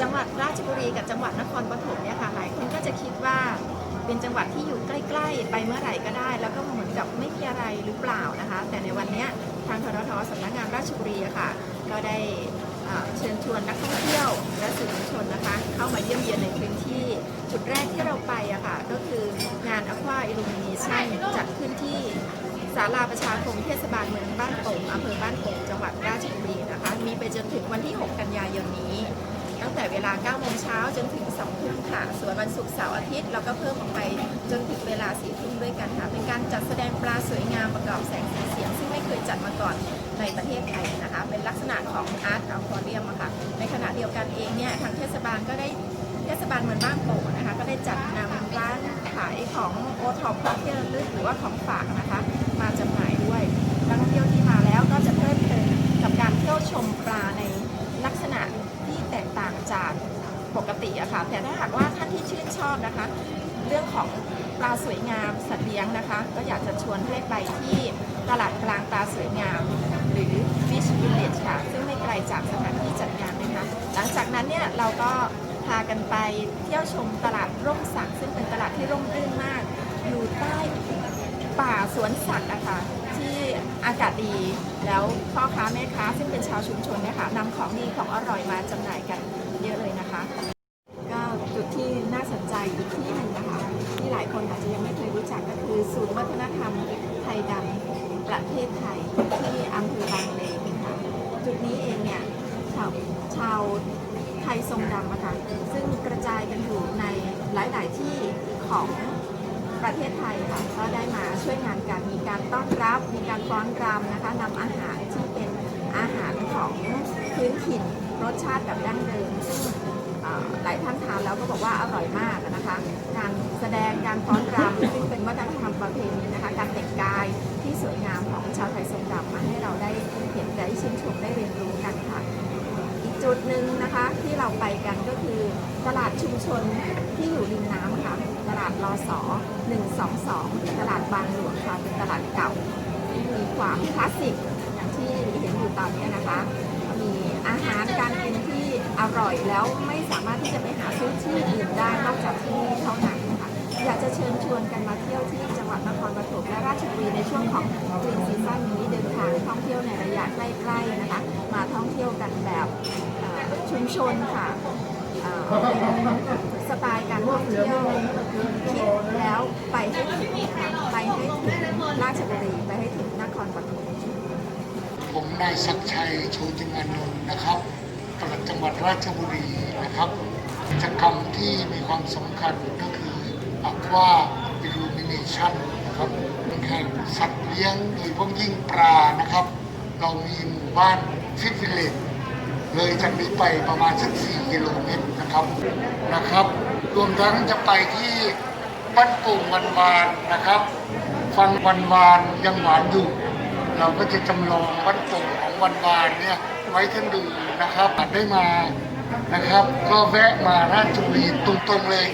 จังหวัดราชบุรีกับจังหวัดนครปฐมเนี่ยค่ะหลายคนก็จะคิดว่าเป็นจังหวัดที่อยู่ใกล้ ๆ ไปเมื่อไหร่ก็ได้ แล้วก็เหมือนกับไม่มีอะไรหรือเปล่านะคะ แต่ในวันนี้ทางทททสำนักงานราชบุรีะค่ะ ก็ได้เชิญชวนนักท่องเที่ยวและสื่อมวลชนนะคะ เข้ามาเยี่ยมเยียนในพื้นที่ จุดแรกที่เราไปอะค่ะ ก็คืองาน Aqua Illumination จัดขึ้นที่ศาลาประชาคมเทศบาลเมืองบ้านโป่งอำเภอบ้านโป่งจังหวัดราชบุรีนะคะ มีไปจนถึงวันที่ 6 กันยายนนี้ ตั้งแต่เวลา9โมงเช้าจนถึง2ทุ่มค่ะ ส่วนวันศุกร์เสาร์อาทิตย์เราก็เพิ่มออกไปจนถึงเวลา4ทุ่มด้วยกันค่ะ เป็นการจัดแสดงปลาสวยงามประกอบแสงสีเสียง ซึ่งไม่เคยจัดมาก่อนในประเทศไทยนะคะ เป็นลักษณะของอาร์ตอัลคอเรียมค่ะ ในขณะเดียวกันเองเนี่ยทางเทศบาลก็ได้เทศบาลเมืองบ้านโป่งนะคะ ก็ได้จัดนำร้านขายของโอท็อปของที่ระลึกหรือว่าของฝากนะคะ มาจำหน่ายด้วยนักท่องเที่ยวที่มาแล้วก็จะเพลิดเพลินกับการเที่ยวชมปลาในลักษณะที่แตกต่างจากปก ติอะค่ะ แต่ถ้าหากว่าท่านที่ชื่นชอบนะคะ เรื่องของปลาสวยงามสัตว์เลี้ยงนะคะ ก็อยากจะชวนให้ไปที่ตลาดกลางปลาสวยงาม หรือ Fish Village ค่ะ ซึ่งไม่ไกลจากสถานที่จัดงานนะคะ หลังจากนั้นเนี่ยเราก็พากันไปเที่ยวชมตลาดร่มสัก ซึ่งเป็นตลาดที่ร่มรื่นมาก อยู่ใต้ป่าสวนสัตว์นะคะที่อากาศดีแล้วพ่อค้าแม่ค้าซึ่งเป็นชาวชุมชนเนี่ยค่ะนำของดีของอร่อยมาจำหน่ายกันเยอะเลยนะคะ ก็จุดที่น่าสนใจ อีกที่หนึ่งนะคะที่หลายคนอาจจะยังไม่เคยรู้จักก็คือศูนย์วัฒนธรรมไทยดำประเทศไทยที่อำเภอบางเลนค่ะจุดนี้เองเนี่ยชาวชาวไทยทรงดำอะคะซึ่งกระจายกันอยู่ในหลาย ๆ ที่ของประเทศไทยค่ะก็ได้มาช่วยงานกันมีการต้อนรับมีการฟ้อนรำนะคะนำอาหารที่เป็นอาหารของพื้นถิ่นรสชาติแบบดั้งเดิมซึ่งหลายท่านทานแล้วก็บอกว่าอร่อยมาก นะคะการแสดงการฟ้อนรำซึ่งเป็นวัฒนธรรมประเพณีนะคะการแต่งกายที่สวยงามของชาวไทยทรงดำมาให้เราได้เห็นได้ชื่นชมได้เรียนรู้กันค่ะ อีกจุดหนึ่งนะคะที่เราไปกันก็คือตลาดชุมชนที่อยู่ริมน้ำค่ะตลาดรอสอ122ตลาดบางหลวงค่ะเป็นตลาดเก่าที่มีความคลาสสิกอย่างที่เห็นอยู่ตอนนี้นะคะ มีอาหารการกิน อร่อยแล้วไม่สามารถที่จะไปหาซื้อที่อื่นได้นอกจากที่นี่เท่านั้นนะคะอยากจะเชิญชวนกันมาเที่ยวที่จังหวัดนครปฐมและราชบุรีในช่วงของกรีนซีซั่นนี้เดินทางท่องเที่ยวในระยะใกล้ๆนะคะมาท่องเที่ยวกันแบบเอ่อชุมชนค่ะเอ่อเป็นสไตล์การท่องเที่ยวคิดแล้วไปให้ถึงค่ะไปให้ถึงราชบุรีไปให้ถึงนครปฐมผมนายศักดิ์ชัยชูจิงอานนท์นะครับปลัด จังหวัดราชบุรีนะครับกิจกรรมที่มีความสำคัญก็คือ Aqua Illumination นะครับเป็นแข่งสัตว์เลี้ยงโดยเฉพาะยิ่งปลานะครับ เรามีหมู่บ้านฟิตวิลเลจเลยจากนี้ไปประมาณสัก4กิโลเมตรนะครับนะครับ รวมทั้งจะไปที่บ้านโป่งวันวานนะครับ ฟังวันวานยังหวานอยู่ เราก็จะจำลองวัดโป่งของวันวานเนี่ย ไว้ท่านดูนะครับอาจได้มานะครับ ก็แวะมาราชบุรีตรงๆเลย